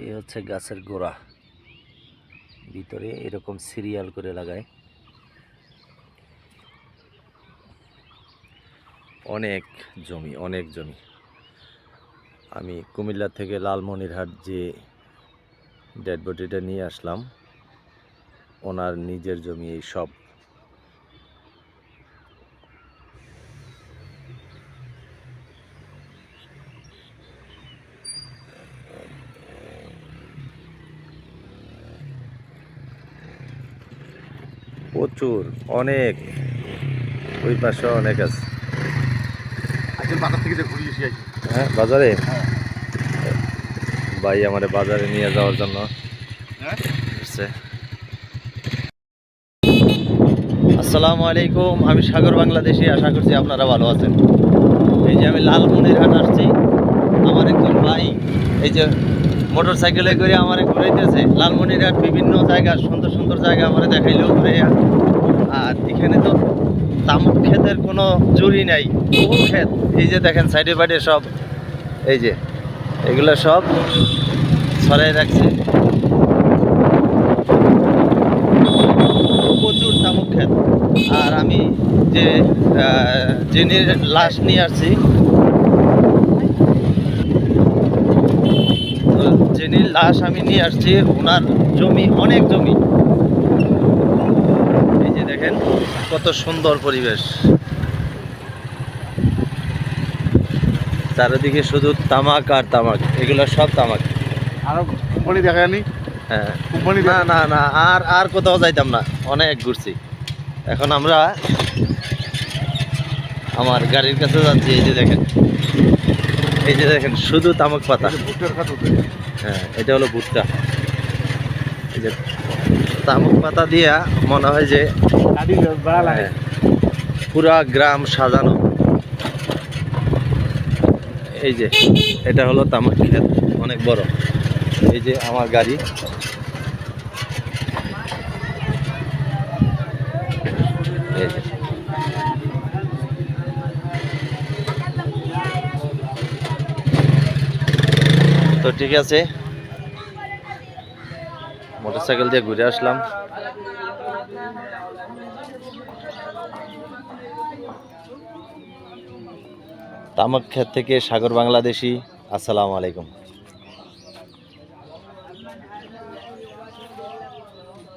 এই হচ্ছে গাছের গোড়া। ভিতরে এরকম সিরিয়াল করে লাগায়। অনেক জমি অনেক জমি। আমি কুমিল্লা থেকে লালমনিরহাট যে ডেড বডিটা নিয়ে আসলাম, ওনার নিজের জমি এই সব। প্রচুর অনেক। ওই পাশে অনেক আছে। হ্যাঁ বাজারে? ভাই আমারে বাজারে নিয়ে যাওয়ার জন্য। হ্যাঁ? আসসালামু আলাইকুম আমি সাগর বাংলাদেশি আশা করছি আপনারা ভালো আছেন। এই যে আমি লালমনিরহাট আসছি আমার একজন ভাই এই যে মোটর সাইকেলে করে আমার ঘুরাইতেছে। লালমনিরহাট বিভিন্ন জায়গা, সুন্দর সুন্দর জায়গা আমার দেখাইলেও ঘুরে আর এখানে তো তামুক ক্ষেতের কোনো জুড়ি নাই বহু ক্ষেত। এই যে দেখেন, সাইডে বাইডে সব। এই যে, এগুলো সব ছড়াই রাখছে। প্রচুর তামুক ক্ষেত। আর আমি যে যিনি লাশ নিয়ে আসছি তো যিনি লাশ আমি নিয়ে আসছি ওনার জমি অনেক জমি। এই যে দেখেন কত সুন্দর পরিবেশ। চারিদিকে শুধু তামাক আর তামাক এগুলো সব তামাক। আরও কোম্পানি দেখা হ্যাঁ। কোম্পানি না না না আর আর কোথাও যাইতাম না। অনেক ঘুরছি। এখন আমরা আমার গাড়ির কাছে যাচ্ছি এই যে দেখেন। এই যে দেখেন শুধু তামাক পাতা। হ্যাঁ এটা হলো ভুট্টা। এই যে তামাক পাতা দিয়া মনে হয় যে হ্যাঁ, পুরা গ্রাম সাজানো। এই যে এটা হলো তামাক ক্ষেত অনেক বড়। এই যে আমার গাড়ি। তো ঠিক আছে। মোটরসাইকেল দিয়ে ঘুরে আসলাম। তামাক ক্ষেত থেকে সাগর বাংলাদেশি আসসালামু আলাইকুম।